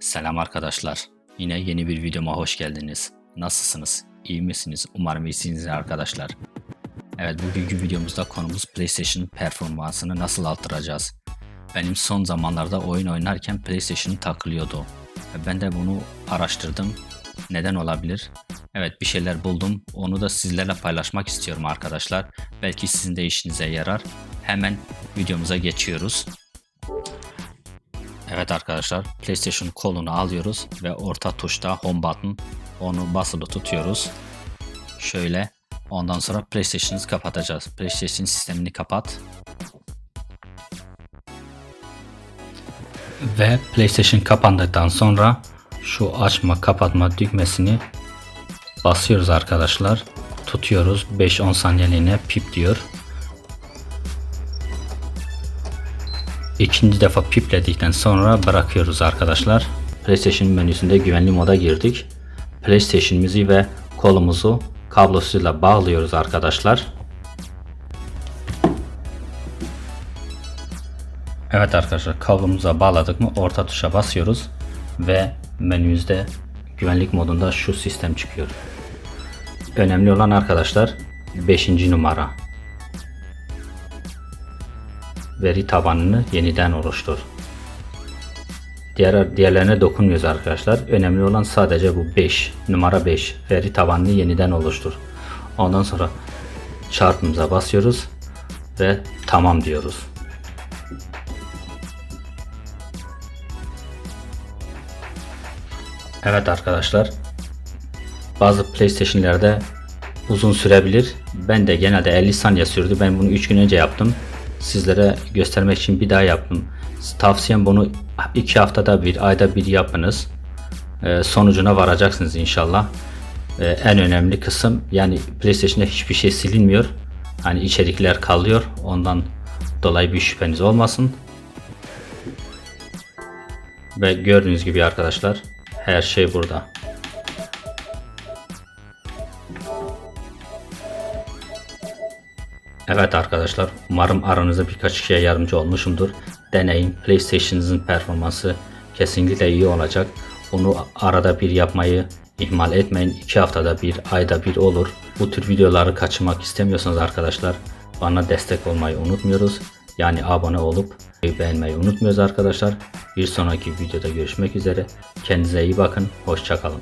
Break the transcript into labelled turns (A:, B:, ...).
A: Selam arkadaşlar. Yine yeni bir videoma hoş geldiniz. Nasılsınız? İyi misiniz? Umarım iyisinizdir arkadaşlar. Evet bugünkü videomuzda konumuz PlayStation performansını nasıl artıracağız? Benim son zamanlarda oyun oynarken PlayStation takılıyordu. Ben de bunu araştırdım. Neden olabilir? Evet bir şeyler buldum. Onu da sizlerle paylaşmak istiyorum arkadaşlar. Belki sizin de işinize yarar. Hemen videomuza geçiyoruz. Evet arkadaşlar PlayStation kolunu alıyoruz ve orta tuşta home button onu basılı tutuyoruz. Şöyle ondan sonra PlayStation'ı kapatacağız. PlayStation sistemini kapat. Ve PlayStation kapandıktan sonra şu açma kapatma düğmesini basıyoruz arkadaşlar. Tutuyoruz 5-10 saniyeliğine pip diyor. İkinci defa pipledikten sonra bırakıyoruz arkadaşlar. PlayStation menüsünde güvenli moda girdik. PlayStation'ımızı ve kolumuzu kablosuyla bağlıyoruz arkadaşlar. Evet arkadaşlar kablomuza bağladık mı orta tuşa basıyoruz ve menümüzde güvenlik modunda şu sistem çıkıyor. Önemli olan arkadaşlar 5. numara veri tabanını yeniden oluştur. Diğer diğerlerine dokunmuyoruz arkadaşlar. Önemli olan sadece bu 5. Numara 5. Veri tabanını yeniden oluştur. Ondan sonra çarpımıza basıyoruz ve tamam diyoruz. Evet arkadaşlar. Bazı PlayStation'lerde uzun sürebilir. Ben de genelde 50 saniye sürdü. Ben bunu 3 gün önce yaptım sizlere göstermek için bir daha yaptım. Tavsiyem bunu iki haftada bir, ayda bir yapınız. Ee, sonucuna varacaksınız inşallah. Ee, en önemli kısım yani PlayStation'da hiçbir şey silinmiyor. Hani içerikler kalıyor. Ondan dolayı bir şüpheniz olmasın. Ve gördüğünüz gibi arkadaşlar her şey burada. Evet arkadaşlar umarım aranızda birkaç kişiye yardımcı olmuşumdur. Deneyin PlayStation'ınızın performansı kesinlikle iyi olacak. Bunu arada bir yapmayı ihmal etmeyin. 2 haftada bir, ayda bir olur. Bu tür videoları kaçırmak istemiyorsanız arkadaşlar bana destek olmayı unutmuyoruz. Yani abone olup beğenmeyi unutmuyoruz arkadaşlar. Bir sonraki videoda görüşmek üzere. Kendinize iyi bakın. Hoşçakalın.